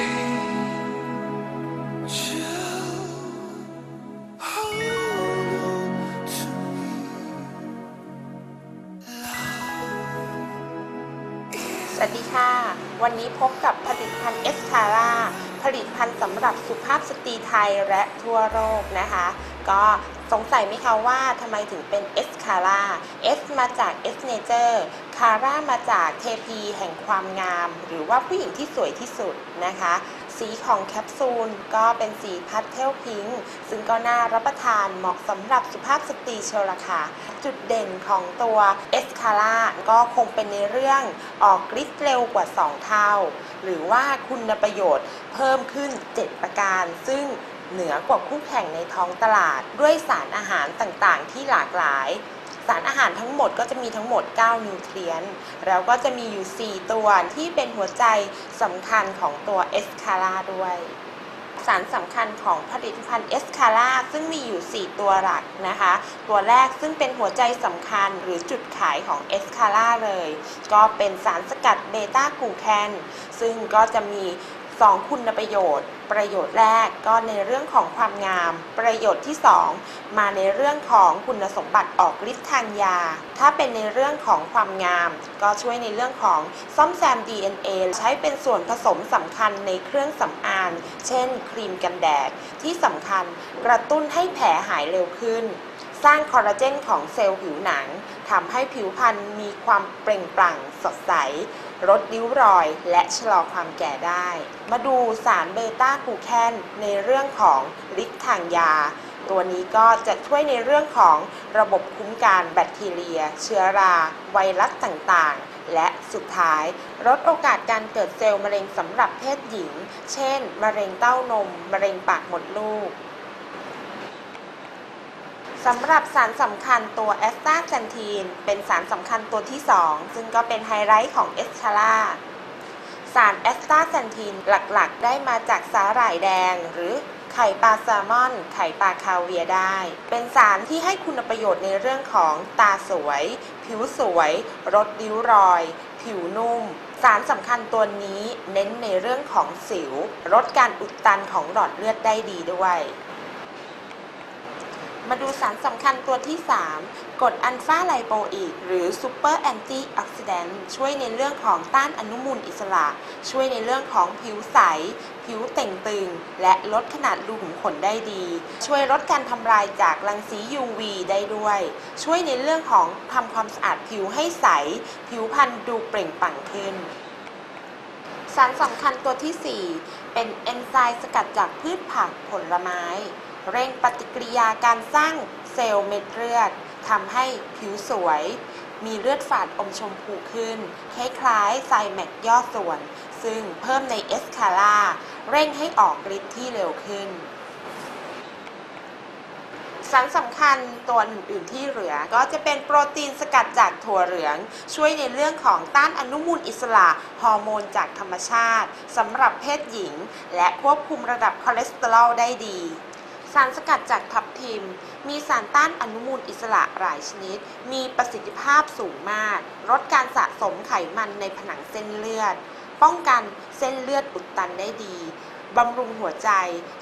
สวัสดีค่ะ วันนี้พบกับผลิตภัณฑ์เอสคาร่าผลิตภัณฑ์สำหรับสุภาพสตรีไทยและทั่วโลกนะคะก็สงสัยไหมคะว่าทำไมถึงเป็นเอสคาร่าเอสมาจากเอสเนเจอร์คาร่ามาจากเทพีแห่งความงาม หรือว่าผู้หญิงที่สวยที่สุดนะคะ สีของแคปซูลก็เป็นสีพาสเทลพิงค์ซึ่งก็น่ารับประทานเหมาะสำหรับสุภาพสตรีเชียวละค่ะ จุดเด่นของตัวเอสคาร่าก็คงเป็นในเรื่องออกฤทธิ์เร็วกว่า 2 เท่า หรือว่าคุณประโยชน์เพิ่มขึ้น 7 ประการ ซึ่ง เหนือกว่าคู่แข่งในท้องตลาด ด้วยสารอาหารต่างๆ ที่หลากหลาย สารอาหารทั้งหมดก็จะมีทั้งหมด 9 นิวเทรียนต์แล้วก็จะมีอยู่ 4 ตัวที่เป็นหัวใจสำคัญของตัวเอสคาร่าด้วยสารสำคัญของผลิตภัณฑ์เอสคาร่าซึ่งมีอยู่ 4 ตัวหลักนะคะ ตัวแรกซึ่งเป็นหัวใจสำคัญหรือจุดขายของเอสคาร่าเลย ก็เป็นสารสกัดเบต้ากลูแคน ซึ่งก็จะมี 2 คุณประโยชน์ ประโยชน์แรกก็ในเรื่องของความงาม ประโยชน์ที่ 2 มาในเรื่องของคุณสมบัติออกฤทธิ์ทางยา ถ้าเป็นในเรื่องของความงาม ก็ช่วยในเรื่องของซ่อมแซม DNA ใช้เป็นส่วนผสมสำคัญในเครื่องสำอาง เช่น ครีมกันแดด ที่สำคัญกระตุ้นให้แผลหายเร็วขึ้นสร้างคอลลาเจนของเซลล์ผิวหนังทำให้ผิวพรรณมีความเปล่งปลั่งสดใส ลดริ้วรอยและชะลอความแก่ได้ มาดูสารเบต้ากลูแคนในเรื่องของฤทธิ์ทางยา ตัวนี้ก็จะช่วยในเรื่องของระบบคุ้มกันแบคทีเรีย เชื้อรา ไวรัสต่างๆ และสุดท้าย ลดโอกาสการเกิดเซลล์มะเร็งสำหรับเพศหญิง เช่น มะเร็งเต้านม มะเร็งปากมดลูก สำหรับสารสำคัญตัวแอสตาแซนทีนเป็นสารสำคัญตัวที่ 2 ซึ่งก็เป็นไฮไลท์ของเอสชาร่าสารแอสตาแซนทีนหลักๆ ได้มาจากสาหร่ายแดง หรือไข่ปลาแซลมอน ไข่ปลาคาเวียได้ เป็นสารที่ให้คุณประโยชน์ในเรื่องของตาสวย ผิวสวยลดริ้วรอย ผิวนุ่ม สารสำคัญตัวนี้เน้นในเรื่องของสิว ลดการอุดตันของหลอดเลือดได้ดีด้วย มาดูสารสำคัญตัวที่ 3กรดอัลฟาไลโปอิกหรือซูเปอร์แอนตี้ออกซิแดนต์ช่วยในเรื่องของต้านอนุมูลอิสระ ช่วยในเรื่องของผิวใส ผิวเต่งตึง และลดขนาดรูขุมขนได้ดี ช่วยลดการทำลายจากรังสี UV ได้ด้วย ช่วยในเรื่องของทำความสะอาดผิวให้ใส ผิวพรรณดูเปล่งปลั่งขึ้นสารสำคัญตัวที่ 4 เป็นเอนไซม์สกัดจากพืชผักผลไม้ เร่งปฏิกิริยาการสร้างเซลล์เม็ดเลือดทำให้ผิวสวย มีเลือดฝาดอมชมพูขึ้น คล้ายๆไซแมกย่อส่วน ซึ่งเพิ่มในเอสคาร่าเร่งให้ออกฤทธิ์ที่เร็วขึ้นสารสำคัญตัวอื่นๆที่เหลือก็จะเป็นโปรตีนสกัดจากถั่วเหลือง ช่วยในเรื่องของต้านอนุมูลอิสระฮอร์โมนจากธรรมชาติสำหรับเพศหญิง และควบคุมระดับคอเลสเตอรอลได้ดี สารสกัดจากทับทิม มีสารต้านอนุมูลอิสระหลายชนิด มีประสิทธิภาพสูงมาก ลดการสะสมไขมันในผนังเส้นเลือด ป้องกันเส้นเลือดอุดตันได้ดี บำรุงหัวใจ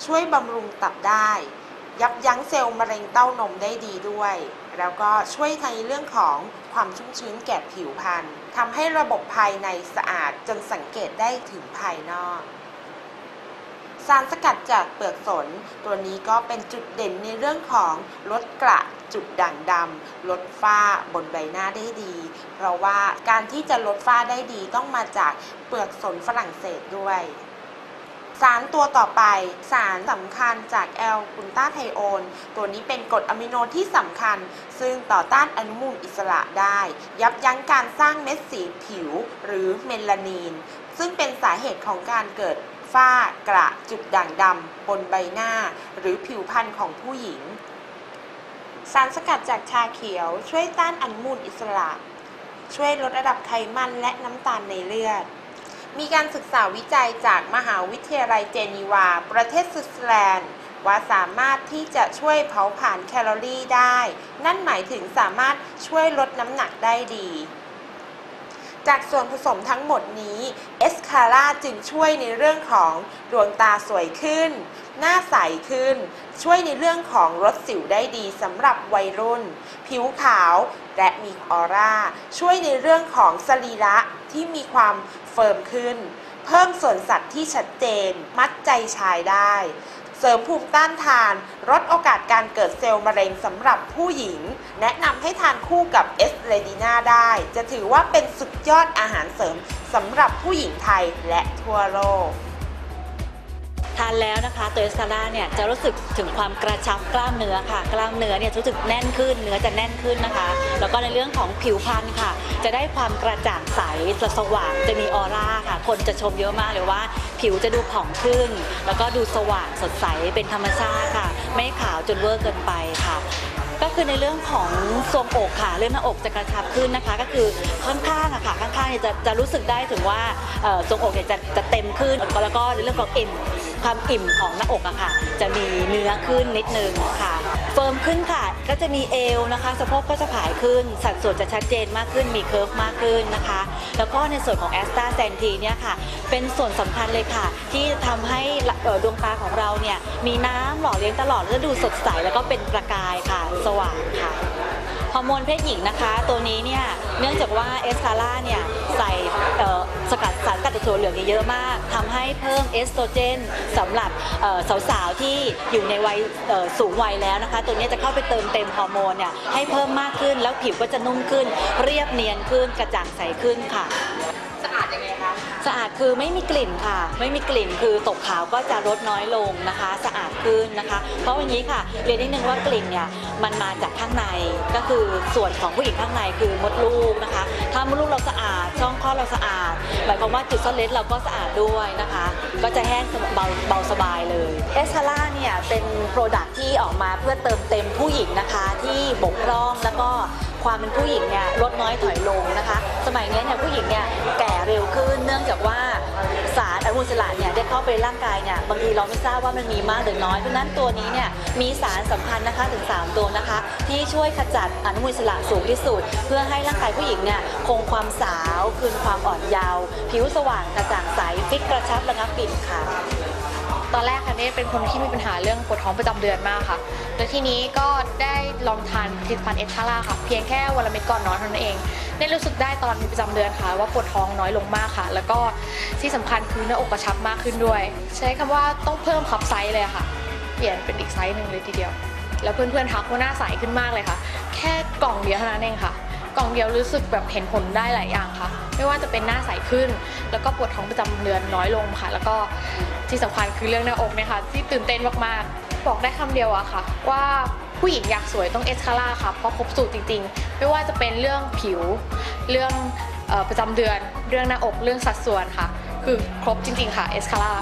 ช่วยบำรุงตับได้ ยับยั้งเซลล์มะเร็งเต้านมได้ดีด้วย แล้วก็ช่วยในเรื่องของความชุ่มชื้นแก่ผิวพรรณทำให้ระบบภายในสะอาดจนสังเกตได้ถึงภายนอก สารสกัดจากเปลือกสน ตัวนี้ก็เป็นจุดเด่นในเรื่องของลดกระจุดด่างดำลดฝ้าบนใบหน้าได้ดี เพราะว่าการที่จะลดฝ้าได้ดีต้องมาจากเปลือกสนฝรั่งเศสด้วยสารตัวต่อไปสารสำคัญจากแอลกุนตาไทโอน ตัวนี้เป็นกรดอะมิโนที่สำคัญ ซึ่งต่อต้านอนุมูลอิสระได้ ยับยั้งการสร้างเม็ดสีผิวหรือเมลานีน ซึ่งเป็นสาเหตุของการเกิด ฝ้ากระจุดด่างดำบนใบหน้า หรือผิวพรรณของผู้หญิง สารสกัดจากชาเขียวช่วยต้านอนุมูลอิสระ ช่วยลดระดับไขมันและน้ำตาลในเลือด มีการศึกษาวิจัยจากมหาวิทยาลัยเจนีวา ประเทศสวิตเซอร์แลนด์ว่าสามารถที่จะช่วยเผาผลาญแคลอรี่ได้ นั่นหมายถึงสามารถช่วยลดน้ำหนักได้ดี จากส่วนผสมทั้งหมดนี้เอสคาร่าจึงช่วยในเรื่องของดวงตาสวยขึ้น หน้าใสขึ้น ช่วยในเรื่องของลดสิวได้ดีสำหรับวัยรุ่น ผิวขาวและมีออร่า ช่วยในเรื่องของสรีระที่มีความเฟิร์มขึ้น เพิ่มส่วนสัตว์ที่ชัดเจน มัดใจชายได้ เสริมภูมิต้านทาน ลดโอกาสการเกิดเซลล์มะเร็งสำหรับผู้หญิง แนะนำให้ทานคู่กับเอสเรดินาได้ จะถือว่าเป็นสุดยอดอาหารเสริมสำหรับผู้หญิงไทยและทั่วโลกทานแล้วนะคะตัวเอสคาร่าเนี่ยจะรู้สึกถึงความกระชับกล้ามเนื้อค่ะ กล้ามเนื้อเนี่ยรู้สึกแน่นขึ้นเนื้อจะแน่นขึ้นนะคะ แล้วก็ในเรื่องของผิวพรรณค่ะ จะได้ความกระจ่างใสจะสว่างจะมีออร่าค่ะ คนจะชมเยอะมากเลยว่า ผิวจะดูผ่องขึ้น แล้วก็ดูสว่างสดใสเป็นธรรมชาติค่ะ ไม่ขาวจนเวอร์เกินไปค่ะ ก็คือในเรื่องของทรงอกค่ะเรื่องหน้าอกจะกระชับขึ้นนะคะ ก็คือข้างๆอะค่ะข้างๆเนี่ยจะจะรู้สึกได้ถึงว่าเอ่อทรงอกเนี่ยจะจะเต็มขึ้นแล้วก็ในเรื่องของอิ่มความอิ่มของหน้าอกอะค่ะ จะมีเนื้อขึ้นนิดนึงค่ะ เฟิร์มขึ้นค่ะ ก็จะมีเอวนะคะ สะโพกก็จะผายขึ้น สัดส่วนจะชัดเจนมากขึ้น มีเคิร์ฟมากขึ้นนะคะ แล้วก็ในส่วนของแอสตาแซนทีเนี่ยค่ะ เป็นส่วนสำคัญเลยค่ะ ที่ทำให้ดวงตาของเราเนี่ย มีน้ำหล่อเลี้ยงตลอดและดูสดใส แล้วก็เป็นประกายค่ะ สว่างค่ะ ฮอร์โมนเพศหญิงนะคะ ตัวนี้เนี่ย เนื่องจากว่าเอสคาร่าเนี่ย ใส่ สกัดสารกัดจากถั่วเหลืองเยเยอะมากทำให้เพิ่มเอสโตรเจนสำหรับสาวๆที่อยู่ในวัยสูงวัยแล้วนะคะ ตัวนี้จะเข้าไปเติมเต็มฮอร์โมนเนี่ยให้เพิ่มมากขึ้นแล้วผิวก็จะนุ่มขึ้น เรียบเนียนขึ้นกระจ่างใสขึ้นค่ะ สะอาดคือไม่มีกลิ่นค่ะ ไม่มีกลิ่นคือตกขาวก็จะลดน้อยลงนะคะ สะอาดขึ้นนะคะ เพราะวันนี้ค่ะเรียนนิดนึงว่ากลิ่นเนี่ยมันมาจากข้างในก็คือส่วนของผู้หญิงข้างในคือมดลูกนะคะ ถ้ามดลูกเราสะอาดช่องคลอดเราสะอาดหมายความว่าจุดซ่อนเล็ดเราก็สะอาดด้วยนะคะ ก็จะแห้งเบาเบาสบายเลยเอสคาร่าเนี่ยเป็นโปรดักที่ออกมาเพื่อเติมเต็มผู้หญิงนะคะที่บกพร่องแล้วก็ ความเป็นผู้หญิงเนี่ยลดน้อยถอยลงนะคะ สมัยนี้เนี่ยผู้หญิงเนี่ยแก่เร็วขึ้นเนื่องจากว่าสารอนุมูลอิสระเนี่ยได้เข้าไปในร่างกายเนี่ยบางทีเราไม่ทราบว่ามันมีมากหรือน้อยเพราะนั้นตัวนี้เนี่ยมีสารสำคัญนะคะถึง 3 ตัวนะคะ ที่ช่วยขจัดอนุมูลอิสระสูงที่สุด เพื่อให้ร่างกายผู้หญิงเนี่ยคงความสาว คืนความอ่อนเยาว์ผิวสว่างกระจ่างใสฟิตกระชับระงับกลิ่นค่ะ ตอนแรกค่ะเนตเป็นคนที่มีปัญหาเรื่องปวดท้องประจำเดือนมากค่ะ แล้วทีนี้ก็ได้ลองทานผลิตภัณฑ์เอทาร่าค่ะ เพียงแค่วันละเม็ดก่อนนอนเท่านั้นเองได้รู้สึกได้ตอนมีประจำเดือนค่ะ ว่าปวดท้องน้อยลงมากค่ะ แล้วก็ที่สำคัญคือหน้าอกกระชับมากขึ้นด้วย ใช้คำว่าต้องเพิ่มคับไซส์เลยค่ะ เปลี่ยนเป็นอีกไซส์หนึ่งเลยทีเดียว แล้วเพื่อนๆทักว่าหน้าใสขึ้นมากเลยค่ะ แค่กล่องเดียวเท่านั้นเองค่ะ กล่องเดียวรู้สึกแบบเห็นผลได้หลายอย่างค่ะ ไม่ว่าจะเป็นหน้าใสขึ้น แล้วก็ปวดท้องประจำเดือนน้อยลงค่ะ แล้วก็ที่สำคัญคือเรื่องหน้าอกเนี่ยค่ะที่ตื่นเต้นมากๆ บอกได้คำเดียวอะค่ะ ว่าผู้หญิงอยากสวยต้องเอสคาร่าค่ะเพราะครบสูตรจริงๆ ไม่ว่าจะเป็นเรื่องผิว เรื่องออประจำเดือน เรื่องหน้าอก เรื่องสัดส่วนค่ะ คือครบจริง ๆ ค่ะเอสคาร่า